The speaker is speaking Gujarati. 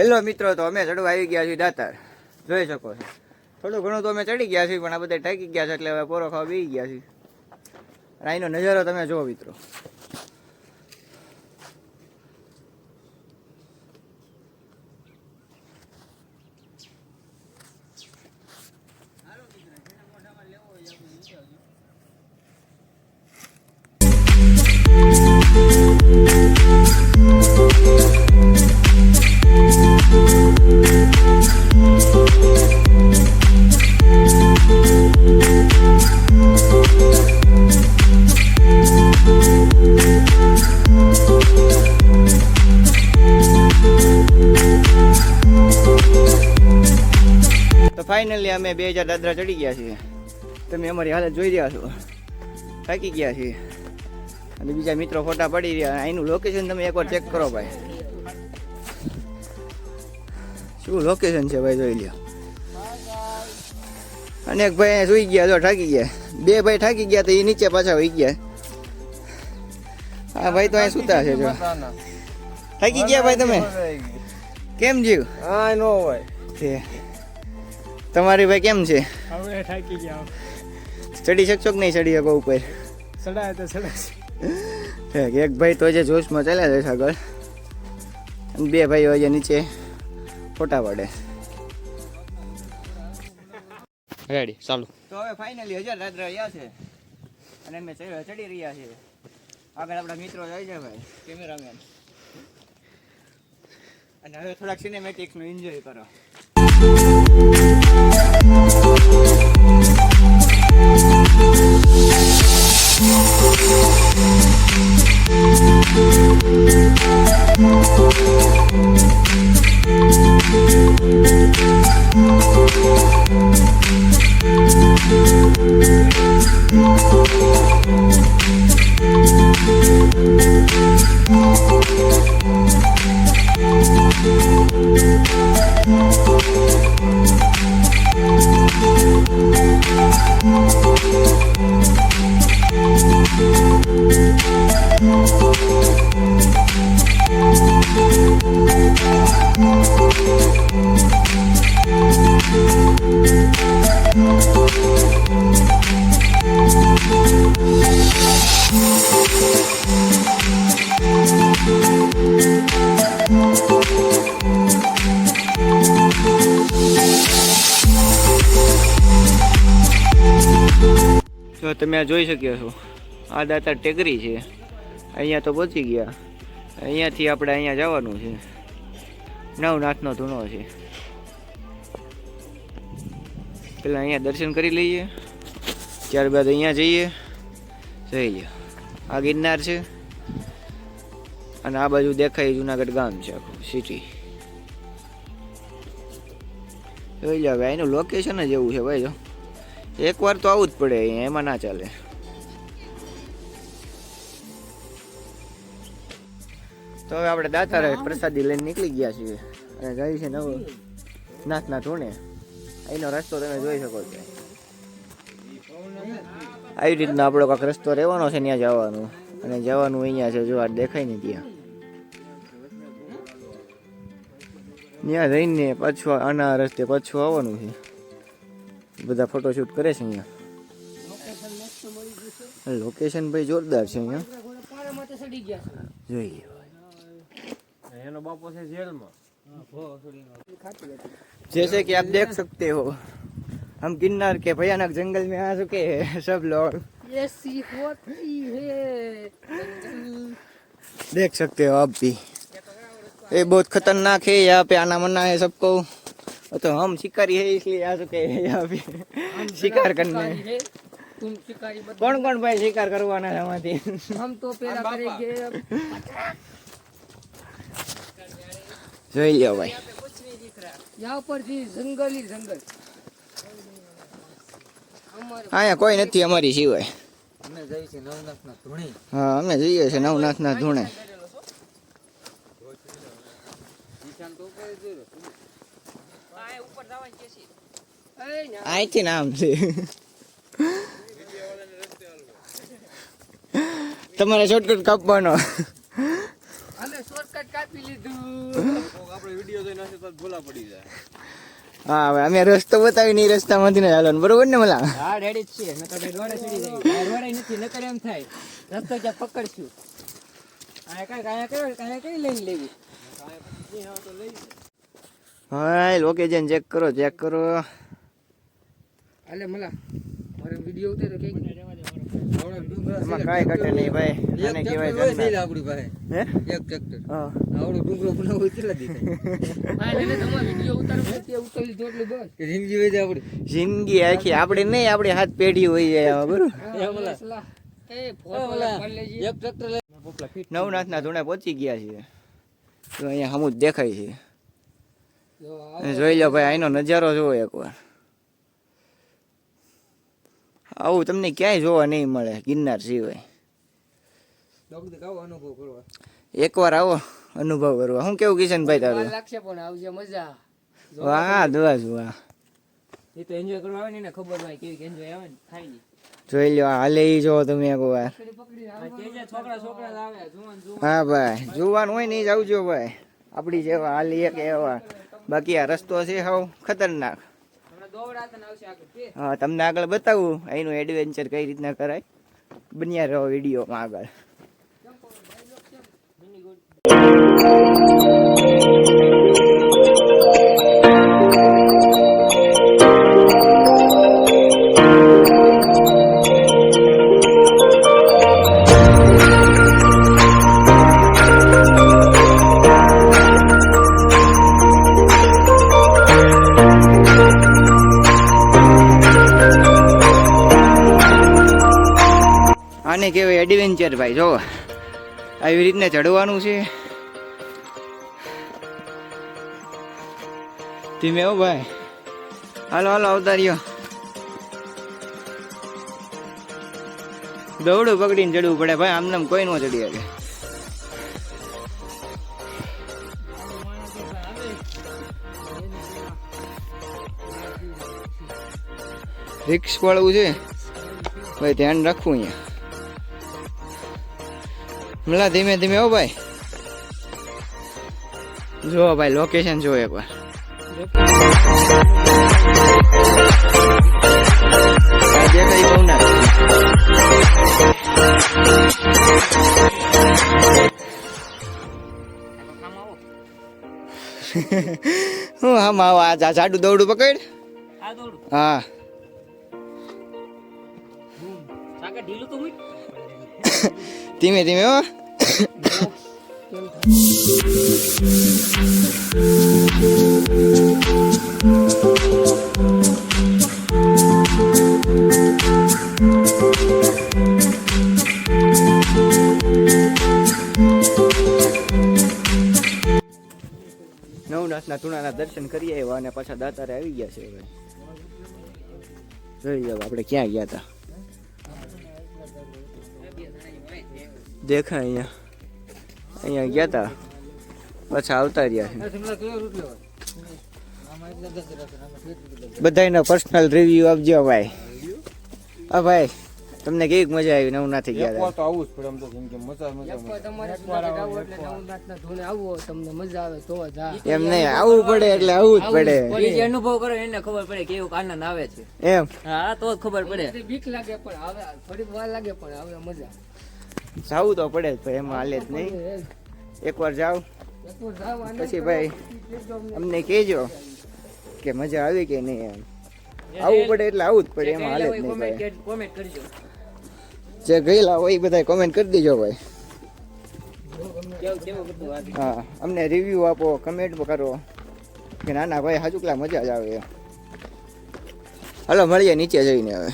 હેલો મિત્રો, તો અમે ચડવા આવી ગયા છીએ દાતાર. જોઈ શકો છો. થોડું ઘણું તો અમે ચડી ગયા છીએ, પણ આ બધા ટાકી ગયા છે, એટલે હવે પોરો ખાવા બેસી ગયા છીએ. અને અહીંનો નજારો તમે જુઓ મિત્રો. ફાઇનલી અમે બે હજાર દાદરા ચડી ગયા છીએ. તમે અમારી હાલત જોઈ રહ્યા છો. થાકી ગયા છીએ. અને બીજા મિત્રો ફોટા પડી રહ્યા એનું અહીંનું લોકેશન તમે એકવાર ચેક કરો ભાઈ. શું લોકેશન છે ભાઈ જોઈ લ્યો. અને એક ભાઈ સુઈ ગયા જો થાકી ગયા. બે ભાઈ થાકી ગયા તો એ નીચે પાછા હોઈ ગયા. હા ભાઈ તો અહીં સુતા છે જો. થાકી ગયા ભાઈ તમે? કેમ જીવ? હા નો હોય. છે. તમારી ભાઈ કેમ છે? હવે થાકી ગયા ચડી શકશો કે નહીં ચડી શકો ઉપર? ચડાય તો સડાય એક ભાઈ તો જે જોશમાં ચાલ્યા જશે આગળ. અને બે ભાઈઓ હજી નીચે ફોટા પડે. રેડી ચાલુ. તો હવે ફાઇનલી હજાર રાત રહ્યા છે. અને અમે ચડી ચડી રહ્યા છે આગળ આપણા મિત્રો જાય છે ભાઈ. કેમેરામેન અને હવે થોડાક સિનેમેટિક્સનું એન્જોય કરો. જો તમે આ જોઈ શક્યો છો. આ દાતા ટેકરી છે. અહીંયા તો પહોંચી ગયા. અહીંયાથી આપણે અહીંયા જવાનું છે. નવનાથનો ધૂણો છે. પેલા અહીંયા દર્શન કરી લઈએ. ત્યારબાદ અહીંયા જઈએ. જઈ લો આ ગિરનાર છે. અને આ બાજુ દેખાય જુનાગઢ ગામ છે આખું સિટી જોઈ લો હવે, એનું લોકેશન જ એવું છે ભાઈ, જો. એકવાર તો આવું જ પડે એમાં ના ચાલે. તો હવે આપણે દાતારે પ્રસાદી લઈને નીકળી ગયા છીએ. અને ગઈ છે નવો નાથના ધૂણે. અહીંનો રસ્તો તમે જોઈ શકો છો. આવી રીતના આપણો કાંક રસ્તો રહેવાનો છે ત્યાં જવાનું. અને જવાનું અહીંયા છે જો આ દેખાય ને ત્યાં. ત્યાં જઈને પાછું આના રસ્તે પાછું આવવાનું છે. બધા ફોટોશૂટ કરે છે અહીંયા લોકેશન ભાઈ જોરદાર છે અહીંયા જોઈએ એનો બાપો છે જેલમાં जैसे कि आप देख सकते हो हम किन्नर के भयानक जंगल में आ चुके हैं सब लोग ऐसी होती है देख सकते हो आप भी ये बहुत खतरनाक है यहाँ पे आना मना है सबको वो तो हम शिकारी है इसलिए आ चुके हैं यहाँ पे शिकार करने है तुम शिकारी बता कौन कौन भाई शिकार करवाना है हमारी हम तो पहला करेंगे अब જોઈ લ્યો ભાઈ यहाँ पर जी जंगल ही जंगल हमारे અહીંયા કોઈ નથી અમારી સિવાય અમે જઈ છે નવનાથના ધૂણી હા અમે જઈએ છીએ નવનાથના ધૂણે નિશાન તો ઉપર જ જોયો. अरे ना અહીંથી નામ છે તમારે શોર્ટકટ કાપવાનો. હા હવે અમે રસ્તો બતાવી ને રસ્તામાંથી ને હાલો બરોબર ને મલા? હા રેડી જ છીએ. નકર રોડે ચડી જાય. રોડે નથી નકર એમ થાય. રસ્તો ક્યાં પકડશું? આયા કાંઈ કાંઈ કઈ કાંઈ કઈ લઈને લેવી? કાંઈ તો લઈ હા લોકેશન ચેક કરો ચેક કરો. અલે મલા. મારે વિડિયો ઉતાર્યો કે એમાં કાંઈ ઘટે નહીં ભાઈ. આને કહેવાય જન્નત. આપણી પાસે. હે? એક ટ્રેક્ટર હા. આવડો ડુંગરો બનાવો કેટલા દીધા. ભાઈ એટલે તમારે વિડિયો ઉતારવો તે ઉતારી દો એટલે બસ. કે જિંદગી હોય આપડી જિંદગી આખી આપણે નહીં આપણી હાથ પેઢી હોય જાય બરોબર. એ ફોટો એક ટ્રેક્ટર નવનાથના ધોણે પહોંચી ગયા છીએ. તો અહીંયા હમું જ દેખાય છે. જોઈ લો ભાઈ આનો નજારો જુઓ એકવાર. આવું તમને ક્યાંય જોવા નહીં મળે ગિરનાર સિવાય. એકવાર આવો અનુભવ કરવા. શું કેવું કિશનભાઈ વાર તારું લાગશે પણ આવશે મજા. વાહ એ તો એન્જોય કરવા આવે ને એને ખબર હોય કેવી એન્જોય આવે ને ખાઈ જોઈ લો હાલે ઈ જો તમે એકવાર. હા ભાઈ. જોવાનું હોય ને જ આવજો ભાઈ. આપણી જેવા હાલી એક એવા. બાકી આ રસ્તો છે હાવ ખતરનાક. હા તમને આગળ બતાવું અહીંનું એડવેન્ચર કઈ રીતના કરાય? બન્યા રહો વિડીયોમાં આગળ. આને કહેવાય એડવેન્ચર ભાઈ, જો. આવી રીતને ચડવાનું છે. ધીમે હો ભાઈ. હાલો હાલો અવતારીઓ દોડું પકડીને ચડવું પડે ભાઈ, આમને કોઈ ન ચડી શકે. રિક્સ વાળવું છે. ભાઈ, ધ્યાન રાખવું અહીંયા. મલા ધીમે ધીમે હો ભાઈ જો ભાઈ લોકેશન જો એકવાર આ દેખાય બહુ ના હું આમ આવો આ જા- જાડું દોડું પકડ આ દોડું હા સાકા ઢીલું તો મૂક ધીમે ધીમે હો નવનાથના તુણાના દર્શન કરી આવ્યા અને પાછા દાતારે આવી ગયા છે જોઈ જાવ આપણે ક્યાં ગયા હતા? દેખાય અહીંયા. અહીંયા ગયા હતા પાછા આવતા રહ્યા બધાયનો પર્સનલ રિવ્યુ આપજો ભાઈ. હા ભાઈ તમને કેવી મજા આવી નવું નાથી ગયા તો? આવું જ પડે આમ તો કેમ કે મજા મજા આવો આવો તમને મજા આવે તો જ એમ નહીં આવવું પડે એટલે આવું જ પડે. જે અનુભવ કરો એને ખબર પડે કેવું આનંદ આવે છે. એમ. હા તો જ ખબર પડે. બીક લાગે પણ આવે થોડીક વાર લાગે પણ આવે મજા જાવું તો પડે જ ભાઈ એમાં હાલે જ નહીં. એકવાર જાવ જાવ પછી ભાઈ અમને કહેજો કે મજા આવી કે નહીં એમ. આવવું પડે એટલે આવું જ પડે એમાં હાલે જ નહીં ભાઈ. કોમેન્ટ કરજો. જે ગયેલા હોય એ બધા કોમેન્ટ કરી દેજો ભાઈ. હા અમને રિવ્યુ આપો કમેન્ટ કરો. કે નાના ના ભાઈ હાજુકલા મજા જ આવે. હાલો મળીએ નીચે જઈને હવે.